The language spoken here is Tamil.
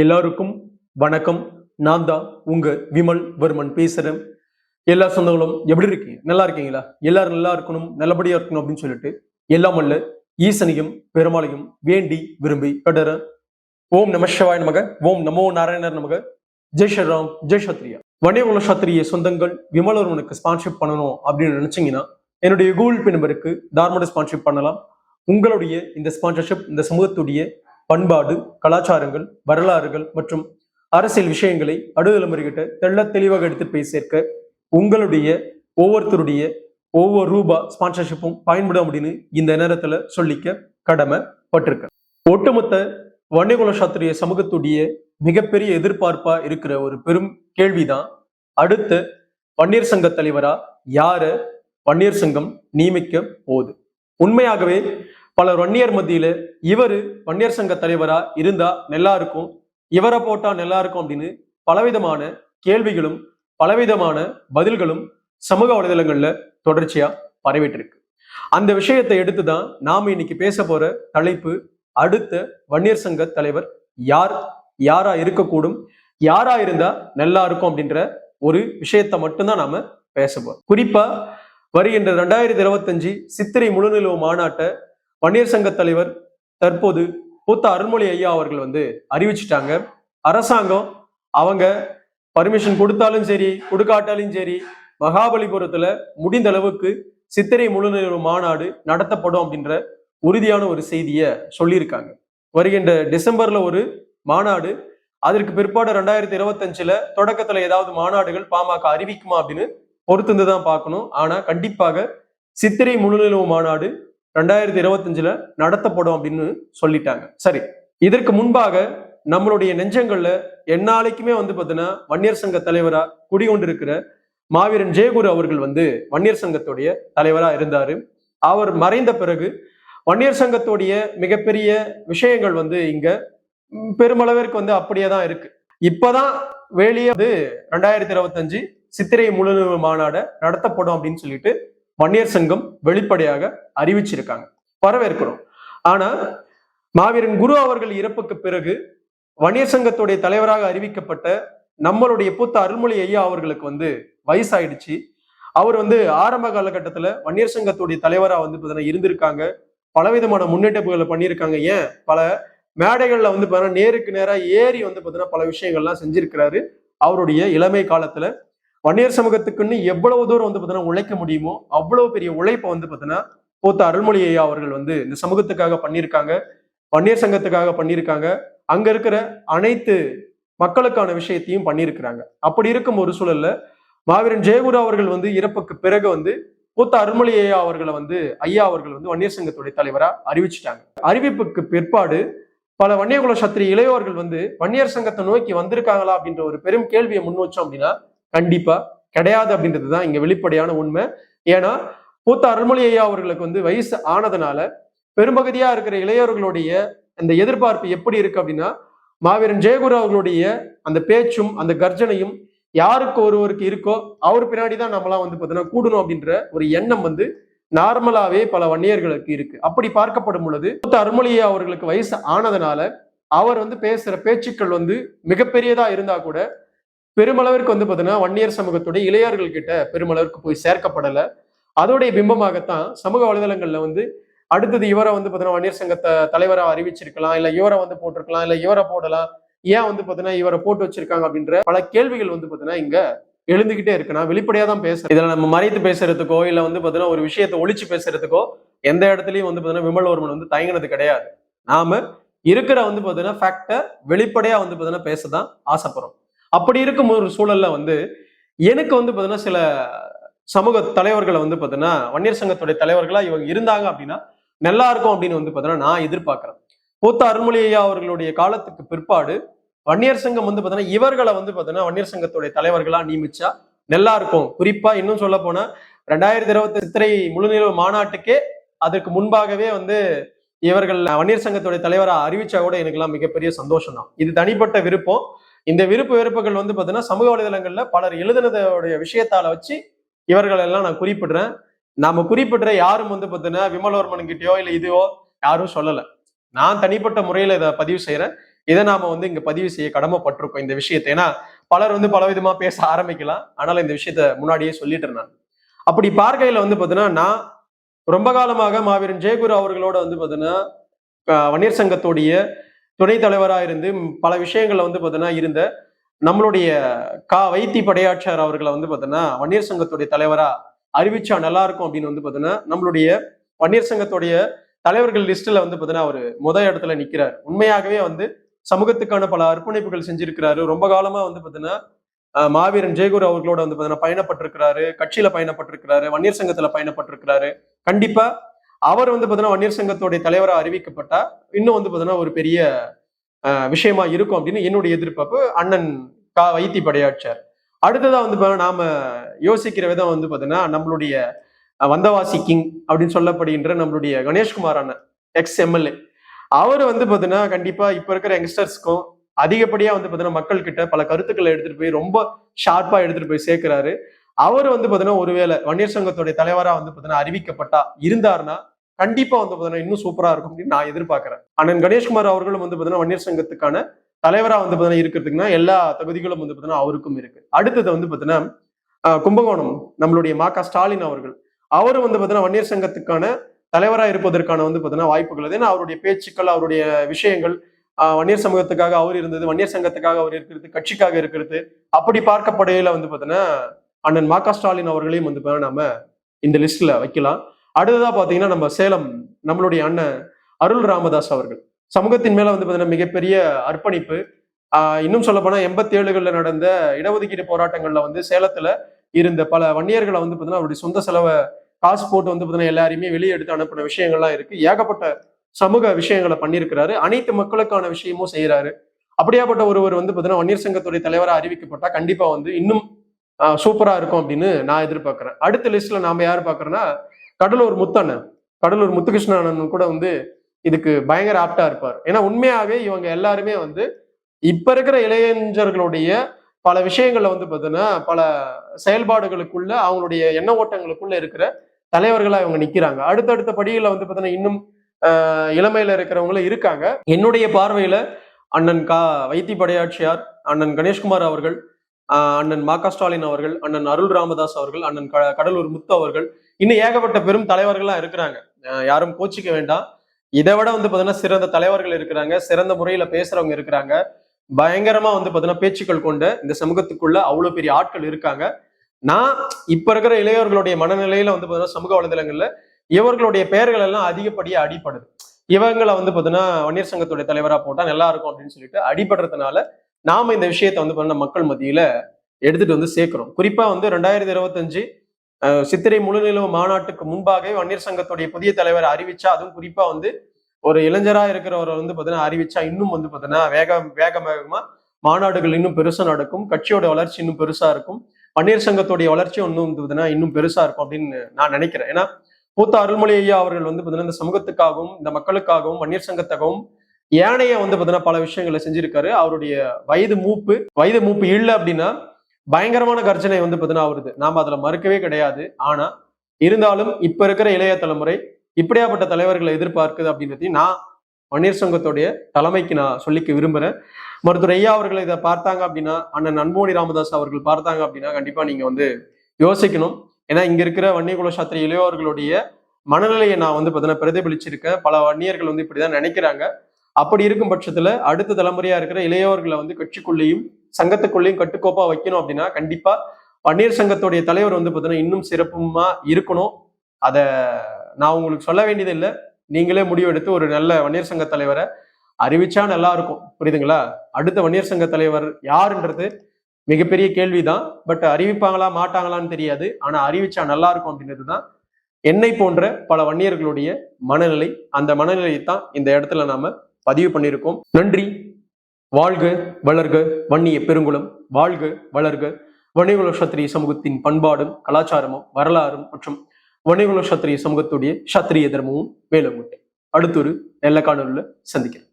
எல்லாருக்கும் வணக்கம். நான் தான் உங்க விமல் வர்மன் பேசுறேன். எல்லா சொந்தங்களும் எப்படி இருக்கீங்க? நல்லா இருக்கீங்களா? எல்லாரும் நல்லா இருக்கணும் நல்லபடியா இருக்கணும் அப்படின்னு சொல்லிட்டு எல்லாம் அல்ல ஈசனையும் பெருமாளையும் வேண்டி விரும்பி கடற ஓம் நம சிவாய நமக ஓம் நமோ நாராயணர் நமக. ஜெய் ஸ்ரீராம் ஜெய் சத்ரியா வணிகுல சத்திரிய சொந்தங்கள் விமலவர்மனுக்கு ஸ்பான்ஷிப் பண்ணணும் அப்படின்னு நினைச்சீங்கன்னா என்னுடைய கூகுள் பே நம்பருக்கு தார்மட ஸ்பான்ஷிப் பண்ணலாம். உங்களுடைய இந்த ஸ்பான்சர்ஷிப் இந்த சமூகத்துடைய பண்பாடு கலாச்சாரங்கள் வரலாறுகள் மற்றும் அரசியல் விஷயங்களை அடுதலைமுறைகிட்ட தெள்ள தெளிவாக எடுத்து போய் சேர்க்க உங்களுடைய ஒவ்வொருத்தருடைய ஒவ்வொரு ரூபா ஸ்பான்சர்ஷிப்பும் பயன்படும் அப்படின்னு இந்த நேரத்துல சொல்லிக்க கடமைப்பட்டிருக்க. ஒட்டுமொத்த வன்னியகுல சாத்திரிய சமூகத்துடைய மிகப்பெரிய எதிர்பார்ப்பா இருக்கிற ஒரு பெரும் கேள்விதான் அடுத்த வன்னியர் சங்க தலைவரா யார வன்னியர் சங்கம் நியமிக்க போகுது? உண்மையாகவே பல வன்னியர் மத்தியில இவரு வன்னியர் சங்க தலைவரா இருந்தா நல்லா இருக்கும் இவரை போட்டா நல்லா இருக்கும் அப்படின்னு பலவிதமான கேள்விகளும் பலவிதமான பதில்களும் சமூக வலைதளங்கள்ல தொடர்ச்சியா பரவிட்டு இருக்கு அந்த விஷயத்தை எடுத்துதான் நாம இன்னைக்கு பேச போற தலைப்பு அடுத்த வன்னியர் சங்க தலைவர் யார் யாரா இருக்கக்கூடும் யாரா இருந்தா நல்லா இருக்கும் அப்படின்ற ஒரு விஷயத்த மட்டும்தான் நாம பேச போறோம் குறிப்பா வருகின்ற ரெண்டாயிரத்தி இருபத்தஞ்சு சித்திரை முழுநிலவு மாநாட்டை வன்னியர் சங்க தலைவர் தற்போது பூத்த அருள்மொழி ஐயா அவர்கள் வந்து அறிவிச்சிட்டாங்க. அரசாங்கம் அவங்க பர்மிஷன் கொடுத்தாலும் சரி கொடுக்காட்டாலும் சரி மகாபலிபுரத்துல முடிந்த அளவுக்கு சித்திரை முழுநிலவு மாநாடு நடத்தப்படும் அப்படின்ற உறுதியான ஒரு செய்தியை சொல்லியிருக்காங்க. வருகின்ற டிசம்பர்ல ஒரு மாநாடு அதற்கு பிற்பாடு ரெண்டாயிரத்தி இருபத்தஞ்சுல தொடக்கத்துல ஏதாவது மாநாடுகள் பாமக அறிவிக்குமா அப்படின்னு பொறுத்திருந்து தான் பார்க்கணும். ஆனா கண்டிப்பாக சித்திரை முழுநிலவு மாநாடு ரெண்டாயிரத்தி இருபத்தஞ்சுல நடத்தப்படும் அப்படின்னு சொல்லிட்டாங்க. சரி இதற்கு முன்பாக நம்மளுடைய நெஞ்சங்கள்ல எந்நாளைக்குமே வந்து பார்த்தீங்கன்னா வன்னியர் சங்க தலைவரா குடிகொண்டிருக்கிற மாவீரன் ஜெயகுரு அவர்கள் வந்து வன்னியர் சங்கத்துடைய தலைவரா இருந்தாரு. அவர் மறைந்த பிறகு வன்னியர் சங்கத்துடைய மிகப்பெரிய விஷயங்கள் வந்து இங்க பெருமளவிற்கு வந்து அப்படியே தான் இருக்கு. இப்பதான் வெளியே வந்து ரெண்டாயிரத்தி இருபத்தஞ்சு சித்திரை முழு மாநாடை நடத்தப்படும் அப்படின்னு சொல்லிட்டு வன்னியர் சங்கம் வெளிப்படையாக அறிவிச்சிருக்காங்க. வரவேற்கிறோம். ஆனா மாவீரன் குரு அவர்கள் இறப்புக்கு பிறகு வன்னியர் சங்கத்துடைய தலைவராக அறிவிக்கப்பட்ட நம்மளுடைய பூத்த அருள்மொழி ஐயா அவர்களுக்கு வந்து வயசாயிடுச்சு. அவர் வந்து ஆரம்ப காலகட்டத்துல வன்னியர் சங்கத்துடைய தலைவரா வந்து பார்த்தீங்கன்னா இருந்திருக்காங்க. பலவிதமான முன்னெடுப்புகளை பண்ணியிருக்காங்க. ஏன்? பல மேடைகள்ல வந்து பார்த்தீங்கன்னா நேருக்கு நேராக ஏறி வந்து பார்த்தீங்கன்னா பல விஷயங்கள்லாம் செஞ்சிருக்கிறாரு. அவருடைய இளமை காலத்துல வன்னியர் சமூகத்துக்குன்னு எவ்வளவு தூரம் வந்து பார்த்தீங்கன்னா உழைக்க முடியுமோ அவ்வளவு பெரிய உழைப்பை வந்து பார்த்தீங்கன்னா போத்த அருள்மொழி ஐயா அவர்கள் வந்து இந்த சமூகத்துக்காக பண்ணியிருக்காங்க வன்னியர் சங்கத்துக்காக பண்ணியிருக்காங்க. அங்க இருக்கிற அனைத்து மக்களுக்கான விஷயத்தையும் பண்ணியிருக்கிறாங்க. அப்படி இருக்கும் ஒரு சூழல்ல மாவீரன் ஜெயகுரு அவர்கள் வந்து இறப்புக்கு பிறகு வந்து பூத்த அருள்மொழி ஐயா அவர்களை வந்து ஐயா அவர்கள் வந்து வன்னியர் சங்கத்துடைய தலைவரா அறிவிச்சிட்டாங்க. அறிவிப்புக்கு பிற்பாடு பல வன்னியகுல சத்திரி இளையோர்கள் வந்து வன்னியர் சங்கத்தை நோக்கி வந்திருக்காங்களா அப்படின்ற ஒரு பெரும் கேள்வியை முன் வச்சோம் அப்படின்னா கண்டிப்பா கிடையாது அப்படின்றது தான் இங்க வெளிப்படையான உண்மை. ஏன்னா மூத்த அருள்மொழி ஐயா அவர்களுக்கு வந்து வயசு ஆனதுனால பெரும்பகுதியா இருக்கிற இளையவர்களுடைய அந்த எதிர்பார்ப்பு எப்படி இருக்கு அப்படின்னா மாவீரன் ஜெயகுரு அவர்களுடைய அந்த பேச்சும் அந்த கர்ஜனையும் யாருக்கு ஒருவருக்கு இருக்கோ அவர் பின்னாடி தான் நம்மளாம் வந்து பார்த்தீங்கன்னா கூடணும் அப்படின்ற ஒரு எண்ணம் வந்து நார்மலாவே பல வன்னியர்களுக்கு இருக்கு. அப்படி பார்க்கப்படும் பொழுது மூத்த அருள்மொழியா அவர்களுக்கு வயசு ஆனதுனால அவர் வந்து பேசுற பேச்சுக்கள் வந்து மிகப்பெரியதா இருந்தா கூட பெருமளவிற்கு வந்து பார்த்தீங்கன்னா வன்னியர் சமூகத்துடைய இளையர்கள் கிட்ட பெருமளவிற்கு போய் சேர்க்கப்படல. அதோடைய பிம்பமாகத்தான் சமூக வலைதளங்கள்ல வந்து அடுத்தது இவரை வந்து பார்த்தீங்கன்னா வன்னியர் சங்கத்தை தலைவராக அறிவிச்சிருக்கலாம் இல்லை இவரை வந்து போட்டிருக்கலாம் இல்ல இவரை போடலாம் ஏன் வந்து பார்த்தீங்கன்னா இவரை போட்டு வச்சிருக்காங்க அப்படின்ற பல கேள்விகள் வந்து பார்த்தீங்கன்னா இங்க எழுந்துகிட்டே இருக்கு. நான் வெளிப்படையா தான் பேசுறேன். இதுல நம்ம மறைத்து பேசுறதுக்கோ இல்ல வந்து பார்த்தீங்கன்னா ஒரு விஷயத்தை ஒழிச்சு பேசுறதுக்கோ எந்த இடத்துலயும் வந்து பார்த்தீங்கன்னா விமல்வர்மன் வந்து தயங்கினது கிடையாது. நாம இருக்கிற வந்து பார்த்தீங்கன்னா ஃபேக்டை வெளிப்படையா வந்து பார்த்தீங்கன்னா பேசதான் ஆசைப்படுறோம். அப்படி இருக்கும் ஒரு சூழல்ல வந்து எனக்கு வந்து பார்த்தீங்கன்னா சில சமூக தலைவர்களை வந்து பார்த்தீங்கன்னா வன்னியர் சங்கத்துடைய தலைவர்களா இவங்க இருந்தாங்க அப்படின்னா நல்லா இருக்கும் அப்படின்னு வந்து பார்த்தீங்கன்னா நான் எதிர்பார்க்கிறேன். பூத்த அருள்மொழியா அவர்களுடைய காலத்துக்கு பிற்பாடு வன்னியர் சங்கம் வந்து பார்த்தீங்கன்னா இவர்களை வந்து பார்த்தீங்கன்னா வன்னியர் சங்கத்துடைய தலைவர்களா நியமிச்சா நல்லா இருக்கும். குறிப்பா இன்னும் சொல்ல போனா ரெண்டாயிரத்தி இருபத்தி சித்திரை முழுநிலவு மாநாட்டுக்கே அதற்கு முன்பாகவே வந்து இவர்கள் வன்னியர் சங்கத்துடைய தலைவராக அறிவிச்சா கூட எனக்கெல்லாம் மிகப்பெரிய சந்தோஷம் தான் இது தனிப்பட்ட விருப்பம். இந்த விருப்பு வெறுப்புகள் வந்து பார்த்தீங்கன்னா சமூக வலைதளங்கள்ல பலர் எழுதுனதோடைய விஷயத்தால வச்சு இவர்கள் எல்லாம் நான் குறிப்பிடுறேன். நாம குறிப்பிடுற யாரும் வந்து பார்த்தீங்கன்னா விமலவர்மன் கிட்டயோ இல்லை இதுவோ யாரும் சொல்லலை. நான் தனிப்பட்ட முறையில் இதை பதிவு செய்கிறேன் இதை நாம வந்து இங்க பதிவு செய்ய கடமைப்பட்டிருக்கோம் இந்த விஷயத்தை. ஏன்னா பலர் வந்து பலவிதமா பேச ஆரம்பிக்கலாம். ஆனால் இந்த விஷயத்த முன்னாடியே சொல்லிட்டு நான். அப்படி பார்க்கையில வந்து பார்த்தீங்கன்னா நான் ரொம்ப காலமாக மாவீரன் ஜெயகுரு அவர்களோட வந்து பார்த்தீங்கன்னா வன்னியர் சங்கத்துடைய துணைத் தலைவராக இருந்து பல விஷயங்களில் வந்து பாத்தீங்கன்னா இருந்த நம்மளுடைய கா வைத்தி படையாட்சியார் அவர்களை வந்து பார்த்தீங்கன்னா வன்னியர் சங்கத்துடைய தலைவராக அறிவிச்சா நல்லா இருக்கும் அப்படின்னு வந்து பார்த்தீங்கன்னா நம்மளுடைய வன்னியர் சங்கத்துடைய தலைவர்கள் லிஸ்ட்ல வந்து பார்த்தீங்கன்னா அவர் முத இடத்துல நிற்கிறார் உண்மையாகவே வந்து சமூகத்துக்கான பல அர்ப்பணிப்புகள் செஞ்சிருக்கிறாரு. ரொம்ப காலமா வந்து பார்த்தீங்கன்னா மாவீரன் ஜெயகுரு அவர்களோட வந்து பார்த்தீங்கன்னா பயணப்பட்டிருக்கிறாரு. கட்சியில பயணப்பட்டிருக்கிறாரு. வன்னியர் சங்கத்துல பயணப்பட்டிருக்கிறாரு. கண்டிப்பா அவர் வந்து பார்த்தீங்கன்னா வன்னியர் சங்கத்துடைய தலைவரா அறிவிக்கப்பட்டா இன்னும் வந்து பாத்தீங்கன்னா ஒரு பெரிய அஹ், விஷயமா இருக்கும் அப்படின்னு என்னுடைய எதிர்பார்ப்பு. அண்ணன் கா வைத்தி படையாட்சியார். அடுத்ததா வந்து பாத்தீங்கன்னா நாம யோசிக்கிற விதம் வந்து பாத்தீங்கன்னா நம்மளுடைய வந்தவாசி கிங் அப்படின்னு சொல்லப்படுகின்ற நம்மளுடைய கணேஷ்குமார் அண்ணன் எக்ஸ் எம்எல்ஏ அவர் வந்து பாத்தீங்கன்னா கண்டிப்பா இப்ப இருக்கிற யங்ஸ்டர்ஸ்க்கும் அதிகப்படியா வந்து பாத்தீங்கன்னா மக்கள் கிட்ட பல கருத்துக்களை எடுத்துட்டு போய் ரொம்ப ஷார்ப்பா எடுத்துட்டு போய் சேர்க்கிறாரு. அவர் வந்து பார்த்தீங்கன்னா ஒருவேளை வன்னியர் சங்கத்துடைய தலைவராக வந்து பார்த்தீங்கன்னா அறிவிக்கப்பட்டா இருந்தாருன்னா கண்டிப்பா வந்து பார்த்தீங்கன்னா இன்னும் சூப்பரா இருக்கும் அப்படின்னு நான் எதிர்பார்க்கிறேன் அண்ணன் கணேஷ்குமார் அவர்களும் வந்து பார்த்தீங்கன்னா வன்னியர் சங்கத்துக்கான தலைவராக வந்து பார்த்தீங்கன்னா இருக்கிறதுக்குன்னா எல்லா தகுதிகளும் வந்து பார்த்தீங்கன்னா அவருக்கும் இருக்கு அடுத்தது வந்து பார்த்தீங்கன்னா கும்பகோணம் நம்மளுடைய மா க ஸ்டாலின் அவர்கள் அவரும் வந்து பார்த்தீங்கன்னா வன்னியர் சங்கத்துக்கான தலைவராக இருப்பதற்கான வந்து பார்த்தீங்கன்னா வாய்ப்புகள் ஏன்னா அவருடைய பேச்சுக்கள் அவருடைய விஷயங்கள் வன்னியர் சமூகத்துக்காக அவர் இருந்தது வன்னியர் சங்கத்துக்காக அவர் இருக்கிறது கட்சிக்காக இருக்கிறது அப்படி பார்க்கப்படுகையில வந்து பார்த்தீங்கன்னா அண்ணன் மா க ஸ்டாலின் அவர்களையும் வந்து நம்ம இந்த லிஸ்ட்ல வைக்கலாம். அடுத்ததா பாத்தீங்கன்னா நம்ம சேலம் நம்மளுடைய அண்ணன் அருள் ராமதாஸ் அவர்கள். சமூகத்தின் மேல வந்து பாத்தீங்கன்னா மிகப்பெரிய அர்ப்பணிப்பு. ஆஹ் இன்னும் சொல்ல போனா எண்பத்தி ஏழுகள்ல நடந்த இடஒதுக்கீடு போராட்டங்கள்ல வந்து சேலத்துல இருந்த பல வன்னியர்களை வந்து பாத்தீங்கன்னா அவருடைய சொந்த செலவை காசு போட்டு வந்து பாத்தீங்கன்னா எல்லாரையுமே வெளியே எடுத்து அனுப்பின விஷயங்கள்லாம் இருக்கு. ஏகப்பட்ட சமூக விஷயங்களை பண்ணியிருக்கிறாரு. அனைத்து மக்களுக்கான விஷயமும் செய்யறாரு அப்படியாப்பட்ட ஒருவர் வந்து பாத்தீங்கன்னா வன்னியர் சங்கத்துடைய தலைவராக அறிவிக்கப்பட்டா கண்டிப்பா வந்து இன்னும் சூப்பராக இருக்கும் அப்படின்னு நான் எதிர்பார்க்குறேன். அடுத்த லிஸ்ட்டில் நாம் யார் பார்க்குறோன்னா கடலூர் முத்தண்ணன். கடலூர் முத்துகிருஷ்ணன் கூட வந்து இதுக்கு பயங்கர ஆப்டா இருப்பார். ஏன்னா உண்மையாகவே இவங்க எல்லாருமே வந்து இப்ப இருக்கிற இளைஞர்களுடைய பல விஷயங்கள்ல வந்து பார்த்தீங்கன்னா பல செயல்பாடுகளுக்குள்ள அவங்களுடைய எண்ண ஓட்டங்களுக்குள்ள இருக்கிற தலைவர்களா இவங்க நிக்கிறாங்க. அடுத்தடுத்த படியில் வந்து பார்த்தீங்கன்னா இன்னும் இளமையில இருக்கிறவங்களும் இருக்காங்க. என்னுடைய பார்வையில அண்ணன் கா வைத்தி படையாட்சியார் அண்ணன் கணேஷ்குமார் அவர்கள் அண்ணன் மா ஸ்டாலின் அவர்கள் அண்ணன் அருள் ராமதாஸ் அவர்கள் அண்ணன் க- கடலூர் முத்து அவர்கள் இன்னும் ஏகப்பட்ட பெரும் தலைவர்களாக இருக்கிறாங்க. யாரும் கோச்சிக்க வேண்டாம். இதை விட வந்து பாத்தீங்கன்னா சிறந்த தலைவர்கள் இருக்கிறாங்க சிறந்த முறையில பேசுறவங்க இருக்கிறாங்க. பயங்கரமா வந்து பாத்தீங்கன்னா பேச்சுக்கள் கொண்ட இந்த சமூகத்துக்குள்ள அவ்வளவு பெரிய ஆட்கள் இருக்காங்க. நான் இப்ப இருக்கிற இளையோர்களுடைய மனநிலையில வந்து பாத்தீங்கன்னா சமூக வலைதளங்கள்ல இவர்களுடைய பெயர்கள் எல்லாம் அதிகப்படியா அடிப்படுது இவங்களை வந்து பாத்தீங்கன்னா வன்னியர் சங்கத்துடைய தலைவரா போட்டா நல்லா இருக்கும் அப்படின்னு சொல்லிட்டு அடிபடுறதுனால நாம இந்த விஷயத்தை வந்து பண்ண மக்கள் மத்தியில எடுத்துட்டு வந்து சேர்க்கிறோம். குறிப்பா வந்து ரெண்டாயிரத்தி இருபத்தஞ்சு சித்திரை முழுநிலவு மாநாட்டுக்கு முன்பாகவே வன்னியர் சங்கத்துடைய புதிய தலைவர் அறிவிச்சா அதுவும் குறிப்பா வந்து ஒரு இளைஞரா இருக்கிறவரை வந்து பாத்தீங்கன்னா அறிவிச்சா இன்னும் வந்து பாத்தீங்கன்னா வேகம் வேக வேகமா மாநாடுகள் இன்னும் பெருசா நடக்கும். கட்சியோட வளர்ச்சி இன்னும் பெருசா இருக்கும். பன்னீர் சங்கத்துடைய வளர்ச்சி இன்னும் வந்து இன்னும் பெருசா இருக்கும் அப்படின்னு நான் நினைக்கிறேன். ஏன்னா மூத்த அருள்மொழி ஐயா அவர்கள் வந்து பாத்தீங்கன்னா இந்த சமூகத்துக்காகவும் இந்த மக்களுக்காகவும் வன்னியர் சங்கத்துக்காகவும் ஏனைய வந்து பார்த்தீங்கன்னா பல விஷயங்களை செஞ்சிருக்காரு. அவருடைய வயது மூப்பு வயது மூப்பு இல்லை அப்படின்னா பயங்கரமான கர்ஜனை வந்து பார்த்தீங்கன்னா வருது நாம் அதில் மறுக்கவே கிடையாது. ஆனால் இருந்தாலும் இப்போ இருக்கிற இளைய தலைமுறை இப்படியாப்பட்ட தலைவர்களை எதிர்பார்க்குது அப்படின்றதையும் நான் வன்னியர் சங்கத்துடைய தலைமைக்கு நான் சொல்லிக்க விரும்புகிறேன் மருத்துவர் ஐயா அவர்கள் இதை பார்த்தாங்க அப்படின்னா அண்ணன் அன்போணி ராமதாஸ் அவர்கள் பார்த்தாங்க அப்படின்னா கண்டிப்பாக நீங்கள் வந்து யோசிக்கணும். ஏன்னா இங்கே இருக்கிற வன்னியகுல சாத்திரி இளையோர்களுடைய மனநிலையை நான் வந்து பார்த்தீங்கன்னா பிரதிபலிச்சிருக்கேன். பல வன்னியர்கள் வந்து இப்படிதான் நினைக்கிறாங்க. அப்படி இருக்கும் பட்சத்துல அடுத்த தலைமுறையா இருக்கிற இளையவர்களை வந்து கட்சிக்குள்ளேயும் சங்கத்துக்குள்ளேயும் கட்டுக்கோப்பா வைக்கணும் அப்படின்னா கண்டிப்பா வன்னியர் சங்கத்துடைய தலைவர் வந்து பார்த்தீங்கன்னா இன்னும் சிறப்புமா இருக்கணும். அதை நான் உங்களுக்கு சொல்ல வேண்டியது இல்லை. நீங்களே முடிவெடுத்து ஒரு நல்ல வன்னியர் சங்க தலைவரை அறிவிச்சா நல்லா இருக்கும். புரியுதுங்களா? அடுத்த வன்னியர் சங்க தலைவர் யாருன்றது மிகப்பெரிய கேள்விதான். பட் அறிவிப்பாங்களா மாட்டாங்களான்னு தெரியாது. ஆனா அறிவிச்சா நல்லா இருக்கும் அப்படின்றது தான் என்னை போன்ற பல வன்னியர்களுடைய மனநிலை. அந்த மனநிலையை தான் இந்த இடத்துல நாம பதிவு பண்ணியிருக்கோம். நன்றி. வாழ்க வளர்க வன்னிய பெருங்குளம். வாழ்க வளர்க. வணிகுல சத்திரிய சமூகத்தின் பண்பாடும் கலாச்சாரமும் வரலாறும் மற்றும் வணிகுல சத்திரிய சமூகத்துடைய சத்திரிய தர்மமும் மேலோங்கட்டும் அடுத்தொரு நல்ல காணொலியில் சந்திக்கிறேன்